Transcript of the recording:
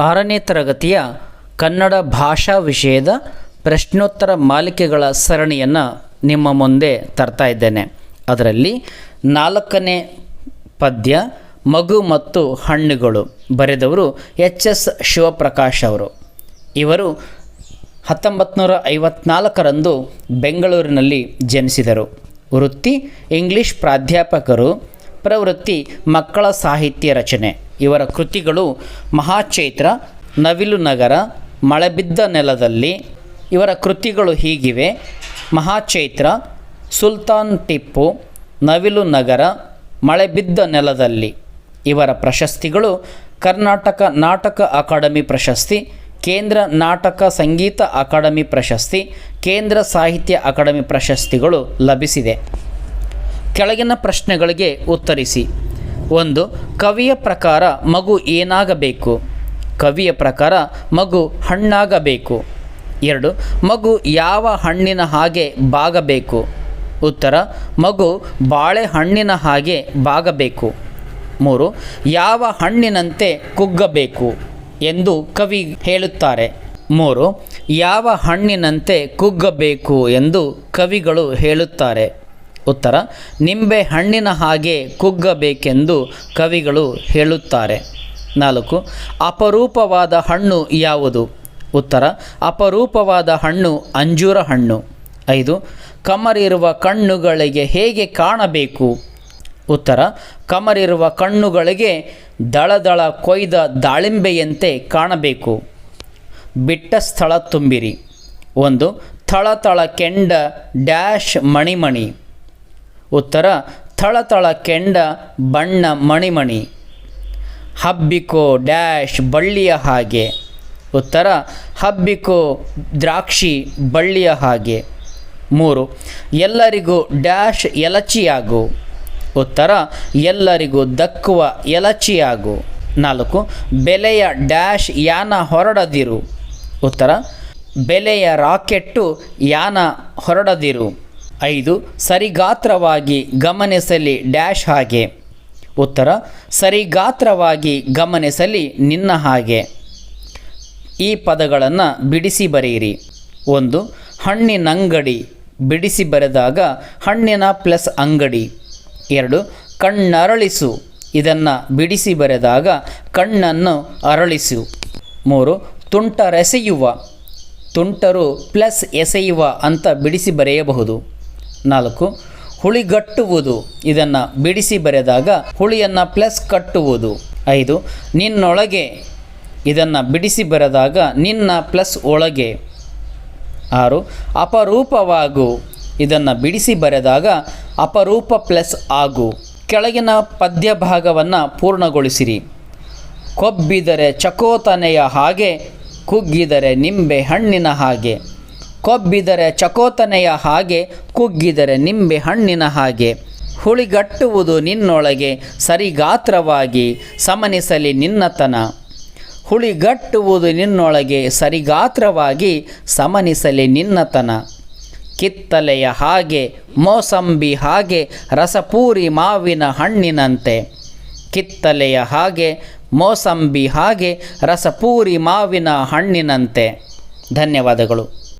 ಆರನೇ ತರಗತಿಯ ಕನ್ನಡ ಭಾಷಾ ವಿಷಯದ ಪ್ರಶ್ನೋತ್ತರ ಮಾಲಿಕೆಗಳ ಸರಣಿಯನ್ನು ನಿಮ್ಮ ಮುಂದೆ ತರ್ತಾ ಇದ್ದೇನೆ. ಅದರಲ್ಲಿ ನಾಲ್ಕನೇ ಪದ್ಯ, ಮಗು ಮತ್ತು ಹಣ್ಣುಗಳು ಬರೆದವರು ಎಚ್ ಎಸ್ ಶಿವಪ್ರಕಾಶ್ ಅವರು. ಇವರು ಹತ್ತೊಂಬತ್ತು ನೂರ ಐವತ್ನಾಲ್ಕರಂದು ಬೆಂಗಳೂರಿನಲ್ಲಿ ಜನಿಸಿದರು. ವೃತ್ತಿ, ಇಂಗ್ಲಿಷ್ ಪ್ರಾಧ್ಯಾಪಕರು, ಪ್ರವೃತ್ತಿ, ಮಕ್ಕಳ ಸಾಹಿತ್ಯ ರಚನೆ. ಇವರ ಕೃತಿಗಳು ಮಹಾಚೈತ್ರ, ನವಿಲು ನಗರ, ಮಳೆಬಿದ್ದ ನೆಲದಲ್ಲಿ. ಇವರ ಕೃತಿಗಳು ಹೀಗಿವೆ. ಮಹಾಚೈತ್ರ, ಸುಲ್ತಾನ್ ಟಿಪ್ಪು, ನವಿಲು ನಗರ, ಮಳೆಬಿದ್ದ ನೆಲದಲ್ಲಿ. ಇವರ ಪ್ರಶಸ್ತಿಗಳು ಕರ್ನಾಟಕ ನಾಟಕ ಅಕಾಡೆಮಿ ಪ್ರಶಸ್ತಿ, ಕೇಂದ್ರ ನಾಟಕ ಸಂಗೀತ ಅಕಾಡೆಮಿ ಪ್ರಶಸ್ತಿ, ಕೇಂದ್ರ ಸಾಹಿತ್ಯ ಅಕಾಡೆಮಿ ಪ್ರಶಸ್ತಿಗಳು ಲಭಿಸಿದೆ. ಕೆಳಗಿನ ಪ್ರಶ್ನೆಗಳಿಗೆ ಉತ್ತರಿಸಿ. ಒಂದು, ಕವಿಯ ಪ್ರಕಾರ ಮಗು ಏನಾಗಬೇಕು? ಕವಿಯ ಪ್ರಕಾರ ಮಗು ಹಣ್ಣಾಗಬೇಕು. ಎರಡು, ಮಗು ಯಾವ ಹಣ್ಣಿನ ಹಾಗೆ ಬಾಗಬೇಕು? ಉತ್ತರ, ಮಗು ಬಾಳೆಹಣ್ಣಿನ ಹಾಗೆ ಬಾಗಬೇಕು. ಮೂರು, ಯಾವ ಹಣ್ಣಿನಂತೆ ಕುಗ್ಗಬೇಕು ಎಂದು ಕವಿ ಹೇಳುತ್ತಾರೆ. ಮೂರು, ಯಾವ ಹಣ್ಣಿನಂತೆ ಕುಗ್ಗಬೇಕು ಎಂದು ಕವಿಗಳು ಹೇಳುತ್ತಾರೆ. ಉತ್ತರ, ನಿಂಬೆ ಹಣ್ಣಿನ ಹಾಗೆ ಕುಗ್ಗಬೇಕೆಂದು ಕವಿಗಳು ಹೇಳುತ್ತಾರೆ. ನಾಲ್ಕು, ಅಪರೂಪವಾದ ಹಣ್ಣು ಯಾವುದು? ಉತ್ತರ, ಅಪರೂಪವಾದ ಹಣ್ಣು ಅಂಜೂರ ಹಣ್ಣು. ಐದು, ಕಮರಿರುವ ಕಣ್ಣುಗಳಿಗೆ ಹೇಗೆ ಕಾಣಬೇಕು? ಉತ್ತರ, ಕಮರಿರುವ ಕಣ್ಣುಗಳಿಗೆ ದಳದಳ ಕೊಯ್ದ ದಾಳಿಂಬೆಯಂತೆ ಕಾಣಬೇಕು. ಬಿಟ್ಟ ಸ್ಥಳ ತುಂಬಿರಿ. ಒಂದು, ಥಳಥಳ ಕೆಂಡ ಡ್ಯಾಶ್ ಮಣಿಮಣಿ. ಉತ್ತರ ಥಳಥಳ ಕೆಂಡ, ಬಣ್ಣ ಮಣಿಮಣಿ. ಹಬ್ಬಿಕೋ ಡ್ಯಾಶ್ ಬಳ್ಳಿಯ ಹಾಗೆ. ಉತ್ತರ, ಹಬ್ಬಿಕೋ ದ್ರಾಕ್ಷಿ ಬಳ್ಳಿಯ ಹಾಗೆ. ಮೂರು, ಎಲ್ಲರಿಗೂ ಡ್ಯಾಶ್ ಎಲಚಿಯಾಗು. ಉತ್ತರ, ಎಲ್ಲರಿಗೂ ದಕ್ಕುವ ಎಲಚಿಯಾಗು. ನಾಲ್ಕು, ಬೆಲೆಯ ಡ್ಯಾಶ್ ಯಾನ ಹೊರಡದಿರು. ಉತ್ತರ, ಬೆಲೆಯ ರಾಕೆಟ್ಟು ಯಾನ ಹೊರಡದಿರು. ಐದು, ಸರಿಗಾತ್ರವಾಗಿ ಗಮನಿಸಲಿ ಡ್ಯಾಶ್ ಹಾಗೆ. ಉತ್ತರ, ಸರಿಗಾತ್ರವಾಗಿ ಗಮನಿಸಲಿ ನಿನ್ನ ಹಾಗೆ. ಈ ಪದಗಳನ್ನು ಬಿಡಿಸಿ ಬರೆಯಿರಿ. ಒಂದು, ಹಣ್ಣಿನಂಗಡಿ ಬಿಡಿಸಿ ಬರೆದಾಗ ಹಣ್ಣಿನ ಪ್ಲಸ್ ಅಂಗಡಿ. ಎರಡು, ಕಣ್ಣರಳಿಸು. ಇದನ್ನು ಬಿಡಿಸಿ ಬರೆದಾಗ ಕಣ್ಣನ್ನು ಅರಳಿಸು. ಮೂರು, ತುಂಟರೆಸೆಯುವ. ತುಂಟರು ಪ್ಲಸ್ ಎಸೆಯುವ ಅಂತ ಬಿಡಿಸಿ ಬರೆಯಬಹುದು. ನಾಲ್ಕು ಹುಳಿಗಟ್ಟುವುದು ಇದನ್ನು ಬಿಡಿಸಿ ಬರೆದಾಗ ಹುಳಿಯನ್ನು ಪ್ಲಸ್ ಕಟ್ಟುವುದು. ಐದು, ನಿನ್ನೊಳಗೆ. ಇದನ್ನು ಬಿಡಿಸಿ ಬರೆದಾಗ ನಿನ್ನ ಪ್ಲಸ್ ಒಳಗೆ. ಆರು, ಅಪರೂಪವಾಗು. ಇದನ್ನು ಬಿಡಿಸಿ ಬರೆದಾಗ ಅಪರೂಪ ಪ್ಲಸ್ ಆಗು. ಕೆಳಗಿನ ಪದ್ಯ ಭಾಗವನ್ನು ಪೂರ್ಣಗೊಳಿಸಿರಿ. ಕೊಬ್ಬಿದರೆ ಚಕೋತನೆಯ ಹಾಗೆ, ಕುಗ್ಗಿದರೆ ನಿಂಬೆ ಹಣ್ಣಿನ ಹಾಗೆ. ಕೊಬ್ಬಿದರೆ ಚಕೋತನೆಯ ಹಾಗೆ, ಕುಗ್ಗಿದರೆ ನಿಂಬೆ ಹಣ್ಣಿನ ಹಾಗೆ. ಹುಳಿಗಟ್ಟುವುದು ನಿನ್ನೊಳಗೆ ಸರಿಗಾತ್ರವಾಗಿ ಸಮನಿಸಲಿ ನಿನ್ನತನ. ಹುಳಿಗಟ್ಟುವುದು ನಿನ್ನೊಳಗೆ ಸರಿಗಾತ್ರವಾಗಿ ಸಮನಿಸಲಿ ನಿನ್ನತನ. ಕಿತ್ತಲೆಯ ಹಾಗೆ, ಮೋಸಂಬಿ ಹಾಗೆ, ರಸಪೂರಿ ಮಾವಿನ ಹಣ್ಣಿನಂತೆ. ಕಿತ್ತಲೆಯ ಹಾಗೆ, ಮೋಸಂಬಿ ಹಾಗೆ, ರಸಪೂರಿ ಮಾವಿನ ಹಣ್ಣಿನಂತೆ. ಧನ್ಯವಾದಗಳು.